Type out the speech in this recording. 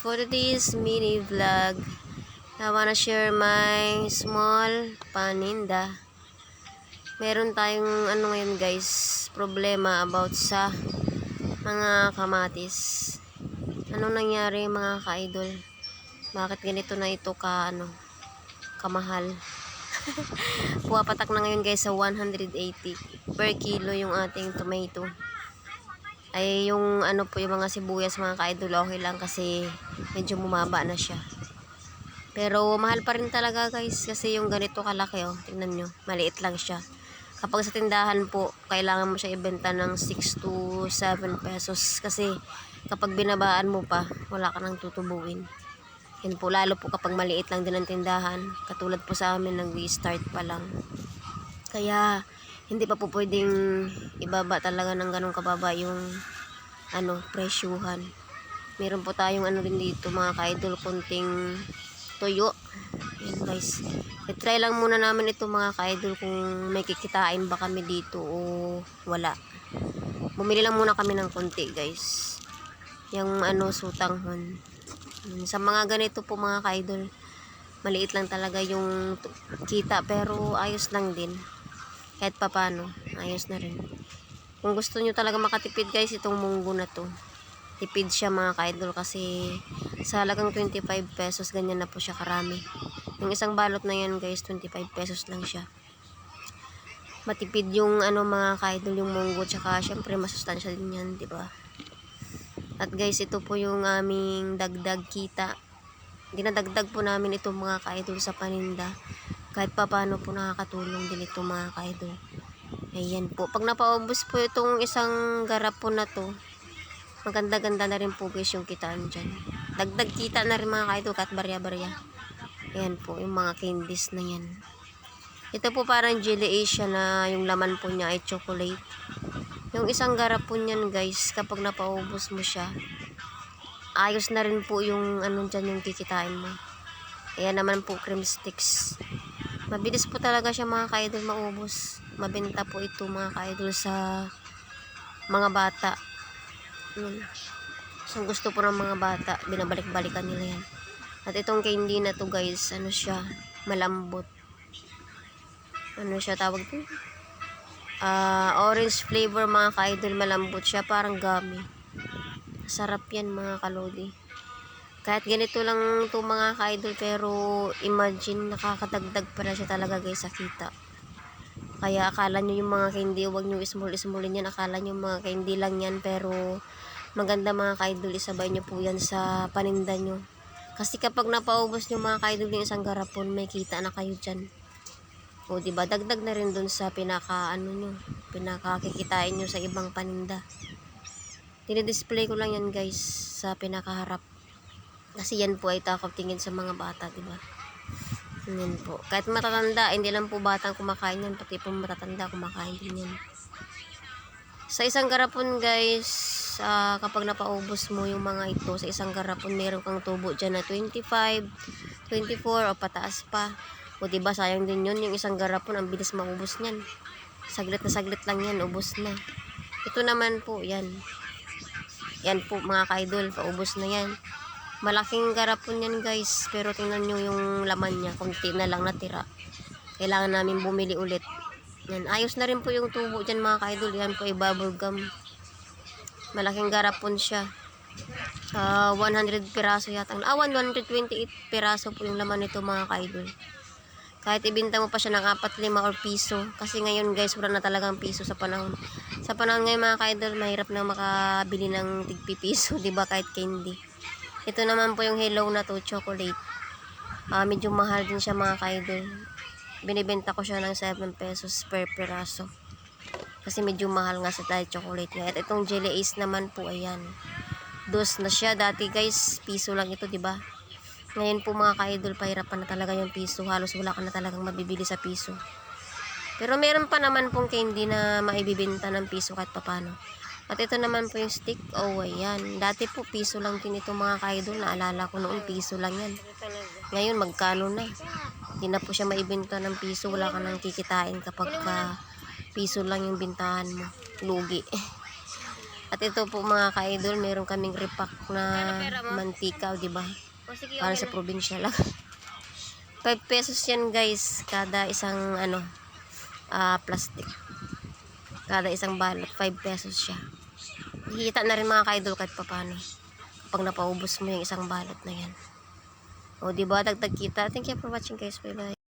for today's mini vlog, I wanna share my small paninda. Meron tayong ano ngayon guys, problema about sa mga kamatis. Anong nangyari mga ka-idol? Bakit ganito na ito ka ano, kamahal? Puwapatak na ngayon guys sa 180 per kilo yung ating tomato ay yung ano po yung mga sibuyas mga ka-idol okay lang kasi medyo bumaba na siya. Pero mahal pa rin talaga guys kasi yung ganito kalaki oh. Tingnan nyo maliit lang siya. Kapag sa tindahan po kailangan mo siya ibenta ng 6 to 7 pesos. Kasi kapag binabaan mo pa wala ka nang tutubuin. Yun po lalo po kapag maliit lang din ang tindahan. Katulad po sa amin nag-start pa lang. Kaya hindi pa po pwedeng ibaba talaga ng ganong kababa yung ano, presyuhan. Meron po tayong ano din dito mga ka-idol, konting tuyo. Yan guys. I-try lang muna namin ito mga ka-idol kung may kikitain ba kami dito o wala. Bumili lang muna kami ng konti guys. Yung ano, sutanghon. Sa mga ganito po mga ka-idol, maliit lang talaga yung kita pero ayos lang din kahit papano, ayos na rin. Kung gusto nyo talaga makatipid guys, itong munggo na to. Tipid siya mga ka-idol kasi sa halagang 25 pesos, ganyan na po siya karami. Yung isang balot na yan guys, 25 pesos lang siya. Matipid yung ano mga ka-idol, yung munggo, tsaka syempre masustansya din yan, di ba? At guys, ito po yung aming dagdag kita. Dinadagdag po namin itong mga ka-idol sa paninda kahit pa paano po nakakatulong din ito mga ka-idol. Ayan po. Pag napaubos po itong isang garap po na to, maganda-ganda na rin po guys yung kitaan dyan. Dagdag kita na rin mga ka-idol kahit barya-barya. Ayan po, yung mga candies na yan. Ito po parang jelly Asia na yung laman po niya ay chocolate. Yung isang garap po niyan guys, kapag napaubos mo siya, ayos na rin po yung ano dyan yung kikitain mo. Ayan naman po cream sticks. Mabilis po talaga siya mga ka-idol maubos. Mabenta po ito mga ka-idol sa mga bata. Yun. So gusto po ng mga bata, binabalik-balikan nila yan. At itong candy na to guys, ano siya, malambot. Ano siya tawag to? Ah, orange flavor mga ka-idol, malambot siya, parang gummy. Sarap yan mga kalodi. Kahit ganito lang to mga ka-idol pero imagine nakakadagdag pala siya talaga guys sa kita. Kaya akala nyo yung mga candy, huwag nyo ismul-ismulin yan. Akala nyo mga candy lang yan pero maganda mga ka-idol, isabay nyo po yan sa paninda nyo. Kasi kapag napaubos nyo mga ka-idol yung isang garapon, may kita na kayo dyan. O di ba dagdag na rin dun sa pinaka ano nyo, pinakakikitain nyo sa ibang paninda. Dinidisplay ko lang yan guys sa pinakaharap. Kasi yan po ay takot tingin sa mga bata, di ba? Yan po. Kahit matatanda, hindi lang po batang kumakain yan, pati po matatanda kumakain din yan. Sa isang garapon guys, ah, kapag napaubos mo yung mga ito, sa isang garapon meron kang tubo dyan na 25, 24 o pataas pa. O diba sayang din yun, yung isang garapon, ang bilis maubos niyan. Saglit na saglit lang yan, ubos na. Ito naman po, yan. Yan po mga kaidol, paubos na yan. Malaking garapon yan guys, pero tingnan nyo yung laman niya, konti na lang natira. Kailangan namin bumili ulit. Yan, ayos na rin po yung tubo dyan mga kaidol. Yan po ay bubble gum. Malaking garapon siya. Ah, 100 piraso yata. Ah, 128 piraso po yung laman nito mga kaidol. Kahit ibinta mo pa siya ng 4, 5 or piso. Kasi ngayon guys, wala na talagang piso sa panahon. Sa panahon ngayon mga kaidol, mahirap na makabili ng tigpi piso, di ba kahit candy. Ito naman po yung hello na to, chocolate. Ah, medyo mahal din siya mga kaidol. Binibenta ko siya ng 7 pesos per piraso. Kasi medyo mahal nga sa dahil chocolate nga. At itong jelly ace naman po, ayan. Dos na siya. Dati guys, piso lang ito, di ba? Ngayon po mga ka-idol, pahirapan na talaga yung piso. Halos wala ka na talagang mabibili sa piso. Pero meron pa naman pong candy na maibibenta ng piso kahit papano. At ito naman po yung stick. Oh, ayan. Dati po piso lang din ito mga ka-idol. Naalala ko noon, piso lang yan. Ngayon, magkano na. Hindi na po siya maibenta ng piso. Wala ka nang kikitain kapag ka piso lang yung bintahan mo. Lugi. At ito po mga ka-idol, meron kaming repack na mantika, di ba? Para sa probinsya lang. 5 pesos yan guys, kada isang ano, ah plastic. Kada isang balot, 5 pesos siya. Hihita na rin mga ka-idol kahit papano. Kapag napaubos mo yung isang balot na yan. O, di ba? Dagdag kita. Thank you for watching guys. Bye-bye.